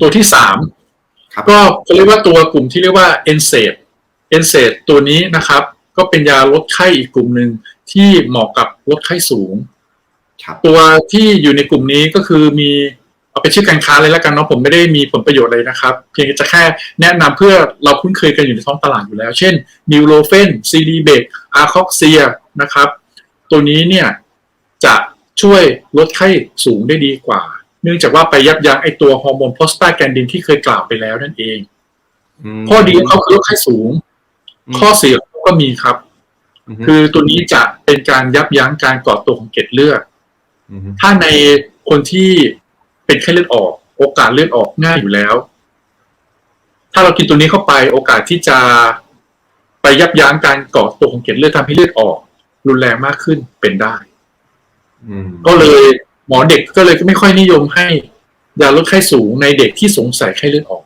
ตัวที่สามครับก็เขาเรียกว่าตัวกลุ่มที่เรียกว่าเอนเซดเอนเซดตัวนี้นะครับ ก็เป็นยาลดไข้อีกกลุ่มหนึ่งที่เหมาะกับลดไข้สูงครับตัวที่อยู่ในกลุ่มนี้ก็คือมีเอาเป็นชื่อการค้าเลยแล้วกันเนาะผมไม่ได้มีผลประโยชน์เลยนะครับ เพียงจะแค่แนะนำเพื่อเราคุ้นเคยกันอยู่ในท้องตลาดอยู่แล้ว เช่นนิวโรเฟนซีดีเบกอาร์คอกเซียนะครับ ตัวนี้เนี่ยจะช่วยลดไข้สูงได้ดีกว่า เนื่องจากว่าไปยับยั้งไอตัวฮอร์โมนโพสตาแกนดินที่เคยกล่าวไปแล้วนั่นเองมข้อดีของเขาคือลดไข้สูงอืมข้อเสียของเขาก็มีครับมคือตัวนี้จะเป็นการยับยั้งการก่อตัวของเกล็ดเลือดมถ้าในคนที่เป็นไข้เลือดออก โอกาสเลือดออกง่ายอยู่แล้ว ถ้าเรากินตัวนี้เข้าไปโอกาสที่จะไปยับยั้งการก่อตัวของเกล็ดเลือดทำให้เลือดออก รุนแรงมากขึ้นเป็นได้อืมก็เลย หมอเด็กก็เลยไม่ค่อยนิยมให้ยาลดไข้สูงในเด็กที่สงสัยไข้เลือดออก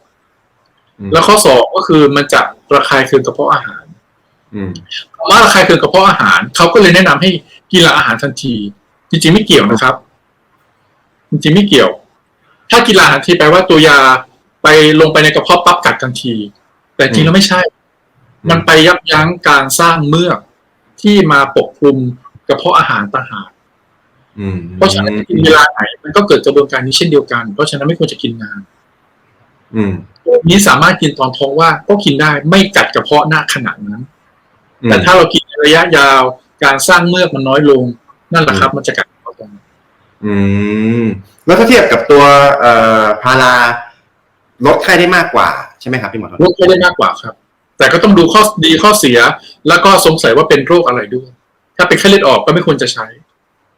อืมแล้วข้อสองก็คือมันจะระคายเคืองกระเพาะอาหารอืมคำว่าระคายเคืองกระเพาะอาหารเขาก็เลยแนะนำให้กินหลังอาหารทันที จริงๆไม่เกี่ยวนะครับ จริงๆไม่เกี่ยว ถ้ากินหลังอาหารทันทีแปลว่าตัวยาไปลงไปในกระเพาะปั๊บกัดทันที แต่จริงแล้วไม่ใช่ มันไปยับยั้งการสร้างเมือกที่มาปกคลุมกระเพาะอาหารต่างหากอืม เพราะฉะนั้นจะกินเวลาไหนมันก็เกิดกระบวนการนี้เช่นเดียวกัน เพราะฉะนั้นไม่ควรจะกินนานอืมนี้สามารถกินตอนท้องว่างก็กินได้ไม่กัดกระเพาะหน้าขนาดนั้นอืมแต่ถ้าเรากินระยะยาวการสร้างเมือกมันน้อยลง นั่นแหละครับ มันจะกัดกระเพาะตรงอืม แล้วถ้าเทียบกับตัวเอ่อพาราลดไข้ได้มากกว่าใช่ไหมครับพี่หมอทนลดได้มากกว่าครับ แต่ก็ต้องดูข้อดีข้อเสีย แล้วก็สงสัยว่าเป็นโรคอะไรด้วย ถ้าเป็นไข้เลือดออกก็ไม่ควรจะใช้